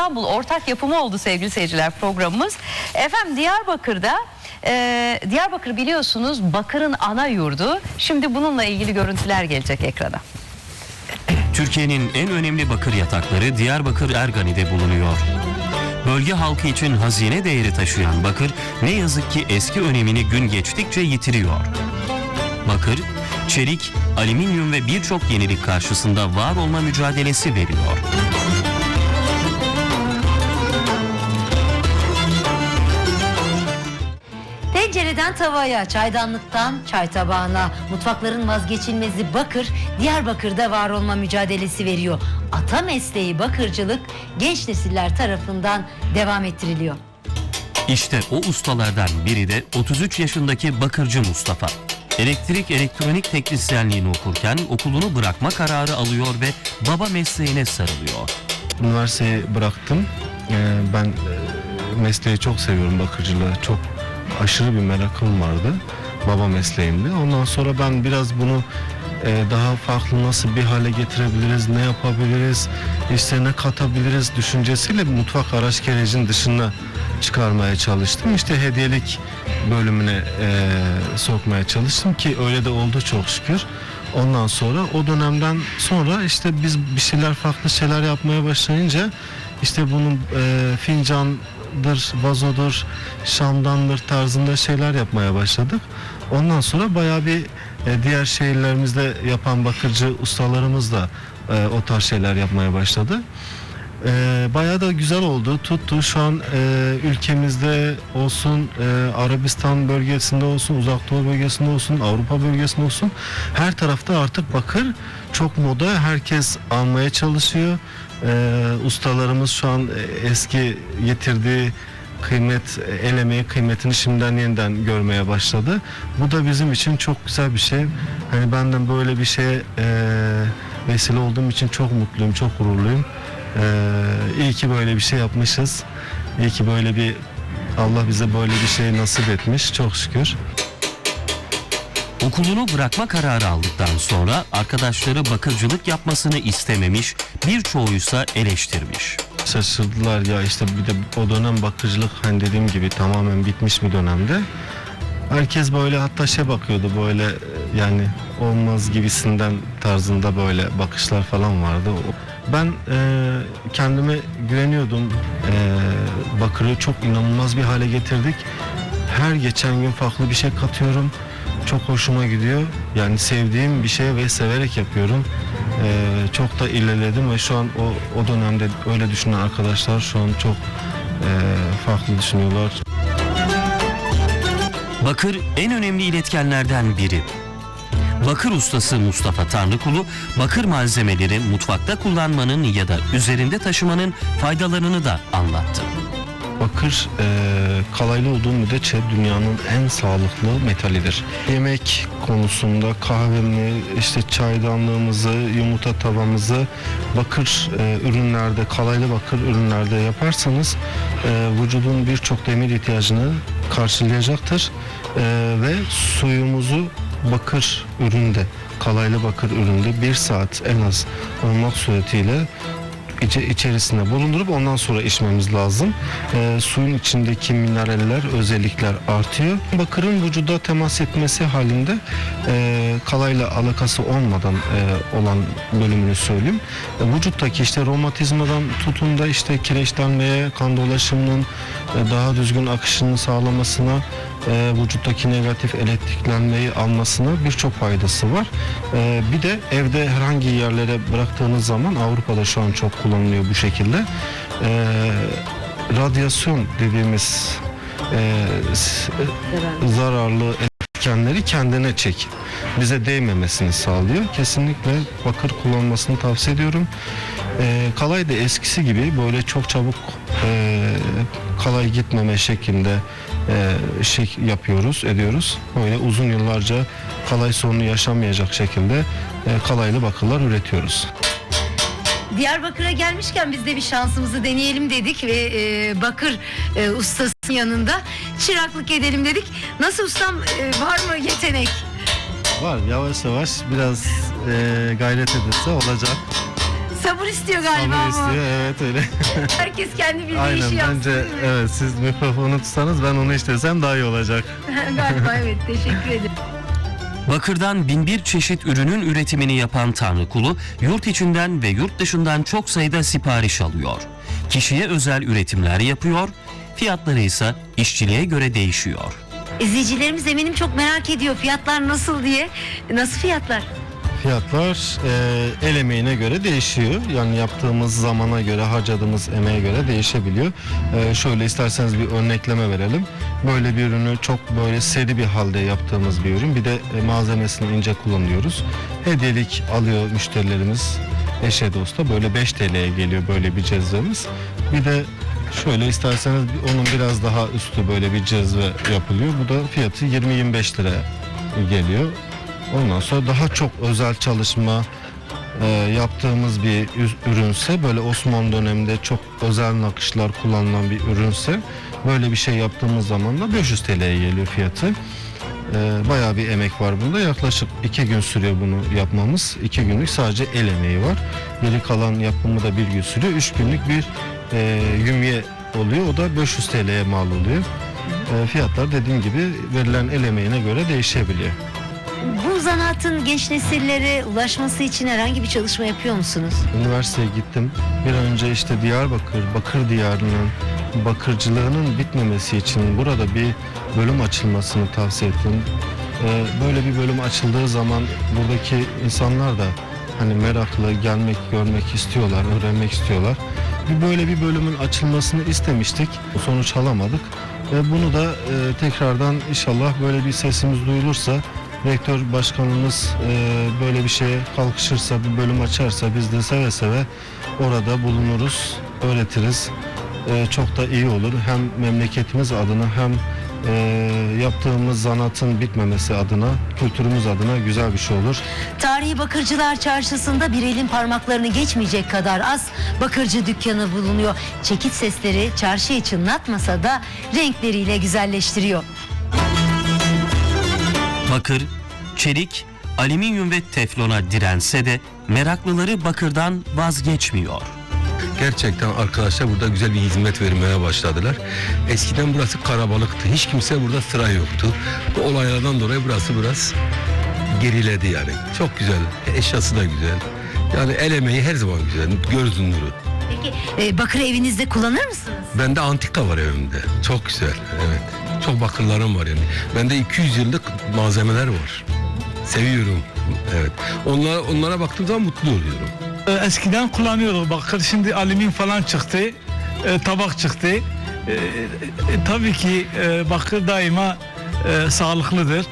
İstanbul ortak yapımı oldu sevgili seyirciler programımız. Efendim Diyarbakır'da e, Diyarbakır biliyorsunuz Bakır'ın ana yurdu. Şimdi bununla ilgili görüntüler gelecek ekrana. Türkiye'nin en önemli bakır yatakları Diyarbakır Ergani'de bulunuyor. Bölge halkı için hazine değeri taşıyan bakır ne yazık ki eski önemini gün geçtikçe yitiriyor. Bakır, çelik, alüminyum ve birçok yenilik karşısında var olma mücadelesi veriyor. Tencereden tavaya, çaydanlıktan çay tabağına, mutfakların vazgeçilmezi bakır, Diyarbakır'da var olma mücadelesi veriyor. Ata mesleği bakırcılık genç nesiller tarafından devam ettiriliyor. İşte o ustalardan biri de 33 yaşındaki bakırcı Mustafa. Elektrik elektronik teknisyenliğini okurken okulunu bırakma kararı alıyor ve baba mesleğine sarılıyor. Üniversiteyi bıraktım. Ee, ben e, mesleği çok seviyorum bakıcılığı. Çok aşırı bir merakım vardı. Baba mesleğimdi. Ondan sonra ben biraz bunu e, daha farklı nasıl bir hale getirebiliriz, ne yapabiliriz, işte ne katabiliriz düşüncesiyle mutfak araç gerecin dışına çıkarmaya çalıştım. İşte hediyelik bölümüne e, sokmaya çalıştım ki öyle de oldu çok şükür. Ondan sonra o dönemden sonra işte biz bir şeyler farklı şeyler yapmaya başlayınca işte bunun e, fincandır, vazodur, şamdandır tarzında şeyler yapmaya başladık. Ondan sonra bayağı bir e, diğer şehirlerimizde yapan bakırcı ustalarımız da e, o tarz şeyler yapmaya başladı. E, bayağı da güzel oldu, tuttu. Şu an e, ülkemizde olsun, e, Arabistan bölgesinde olsun, Uzak Doğu bölgesinde olsun, Avrupa bölgesinde olsun her tarafta artık bakır çok moda. Herkes almaya çalışıyor. E, ustalarımız şu an e, eski getirdiği kıymet, e, el emeği kıymetini şimdiden yeniden görmeye başladı. Bu da bizim için çok güzel bir şey. Hani benden böyle bir şeye e, vesile olduğum için çok mutluyum, çok gururluyum. Ee, iyi ki böyle bir şey yapmışız. İyi ki böyle bir Allah bize böyle bir şey nasip etmiş. Çok şükür. Okulunu bırakma kararı aldıktan sonra arkadaşları bakırcılık yapmasını istememiş, birçoğuysa eleştirmiş. Şaşırdılar ya işte bir de o dönem bakıcılık hani dediğim gibi tamamen bitmiş bir dönemde. Herkes böyle hatta şey bakıyordu böyle e, yani olmaz gibisinden tarzında böyle bakışlar falan vardı. Ben e, kendime güveniyordum. E, bakırı çok inanılmaz bir hale getirdik. Her geçen gün farklı bir şey katıyorum. Çok hoşuma gidiyor. Yani sevdiğim bir şey ve severek yapıyorum. E, çok da ilerledim ve şu an o, o dönemde öyle düşünen arkadaşlar şu an çok e, farklı düşünüyorlar. Bakır en önemli iletkenlerden biri. Bakır ustası Mustafa Tanrıkulu, bakır malzemeleri mutfakta kullanmanın ya da üzerinde taşımanın faydalarını da anlattı. Bakır e, kalaylı olduğu müddetçe dünyanın en sağlıklı metalidir. Yemek konusunda kahvemi, işte çaydanlığımızı, yumurta tavamızı bakır e, ürünlerde, kalaylı bakır ürünlerde yaparsanız e, vücudun birçok demir ihtiyacını karşılayacaktır. E, ve suyumuzu bakır üründe, kalaylı bakır üründe bir saat en az olmak suretiyle içe- içerisinde bulundurup ondan sonra içmemiz lazım. Ee, suyun içindeki mineraller, özellikler artıyor. Bakırın vücuda temas etmesi halinde e, kalayla alakası olmadan e, olan bölümünü söyleyeyim. E, vücuttaki işte romatizmadan tutun da işte kireçlenmeye, kan dolaşımının e, daha düzgün akışını sağlamasına, e, vücuttaki negatif elektriklenmeyi almasına birçok faydası var. E, bir de evde herhangi yerlere bıraktığınız zaman Avrupa'da şu an çok kullanılıyor bu şekilde. E, radyasyon dediğimiz e, zararlı etkenleri kendine çek. Bize değmemesini sağlıyor. Kesinlikle bakır kullanmasını tavsiye ediyorum. E, kalay da eskisi gibi böyle çok çabuk e, kalay gitmeme şeklinde e, şey yapıyoruz, ediyoruz. Böyle uzun yıllarca kalay sorunu yaşamayacak şekilde e, kalaylı bakırlar üretiyoruz. Diyarbakır'a gelmişken biz de bir şansımızı deneyelim dedik ve e, bakır e, ustasının yanında çıraklık edelim dedik. Nasıl ustam e, var mı yetenek? Var yavaş yavaş biraz e, gayret edilse olacak. Sabır istiyor galiba Sabır bu. istiyor evet öyle. Herkes kendi bildiği Aynen işi yapsın. bence evet siz mikrofonu tutsanız ben onu işlesem daha iyi olacak. galiba evet teşekkür ederim. Bakırdan binbir çeşit ürünün üretimini yapan Tanrıkulu, yurt içinden ve yurt dışından çok sayıda sipariş alıyor. Kişiye özel üretimler yapıyor, fiyatları ise işçiliğe göre değişiyor. İzleyicilerimiz eminim çok merak ediyor fiyatlar nasıl diye. Nasıl fiyatlar? Fiyatlar e, el emeğine göre değişiyor. Yani yaptığımız zamana göre, harcadığımız emeğe göre değişebiliyor. E, şöyle isterseniz bir örnekleme verelim. Böyle bir ürünü çok böyle seri bir halde yaptığımız bir ürün. Bir de e, malzemesini ince kullanıyoruz. Hediyelik alıyor müşterilerimiz eşe dosta. Böyle 5 TL'ye geliyor böyle bir cezvemiz. Bir de şöyle isterseniz onun biraz daha üstü böyle bir cezve yapılıyor. Bu da fiyatı 20-25 lira geliyor. Ondan sonra daha çok özel çalışma e, yaptığımız bir ürünse böyle Osmanlı döneminde çok özel nakışlar kullanılan bir ürünse böyle bir şey yaptığımız zaman da 500 TL'ye geliyor fiyatı. E, bayağı bir emek var bunda. Yaklaşık iki gün sürüyor bunu yapmamız. İki günlük sadece el emeği var. Geri kalan yapımı da bir gün sürüyor. Üç günlük bir e, yümye oluyor. O da 500 TL'ye mal oluyor. E, fiyatlar dediğim gibi verilen el emeğine göre değişebiliyor. Bu zanaatın genç nesillere ulaşması için herhangi bir çalışma yapıyor musunuz? Üniversiteye gittim. Bir an önce işte Diyarbakır, Bakır diyarının bakırcılığının bitmemesi için burada bir bölüm açılmasını tavsiye ettim. Ee, böyle bir bölüm açıldığı zaman buradaki insanlar da hani meraklı gelmek, görmek istiyorlar, öğrenmek istiyorlar. Bir böyle bir bölümün açılmasını istemiştik. Sonuç alamadık. Ve bunu da e, tekrardan inşallah böyle bir sesimiz duyulursa rektör başkanımız e, böyle bir şeye kalkışırsa, bir bölüm açarsa biz de seve seve orada bulunuruz, öğretiriz. E, çok da iyi olur. Hem memleketimiz adına hem e, yaptığımız zanatın bitmemesi adına, kültürümüz adına güzel bir şey olur. Tarihi Bakırcılar Çarşısı'nda bir elin parmaklarını geçmeyecek kadar az bakırcı dükkanı bulunuyor. Çekit sesleri çarşıyı çınlatmasa da renkleriyle güzelleştiriyor. Bakır, çelik, alüminyum ve teflona dirense de meraklıları bakırdan vazgeçmiyor. Gerçekten arkadaşlar burada güzel bir hizmet vermeye başladılar. Eskiden burası karabalıktı. Hiç kimse burada sıra yoktu. Bu olaylardan dolayı burası biraz geriledi yani. Çok güzel. Eşyası da güzel. Yani el emeği her zaman güzel. Göz nuru. Peki e, bakır evinizde kullanır mısınız? Bende antika var evimde. Çok güzel. Evet. Çok bakırlarım var yani. Bende 200 yıllık malzemeler var. Seviyorum. Evet. Onlara, onlara baktığım zaman mutlu oluyorum. E, Eskiden kullanıyorduk bakır şimdi alüminyum falan çıktı e, tabak çıktı E, e, tabii ki e, bakır daima e, sağlıklıdır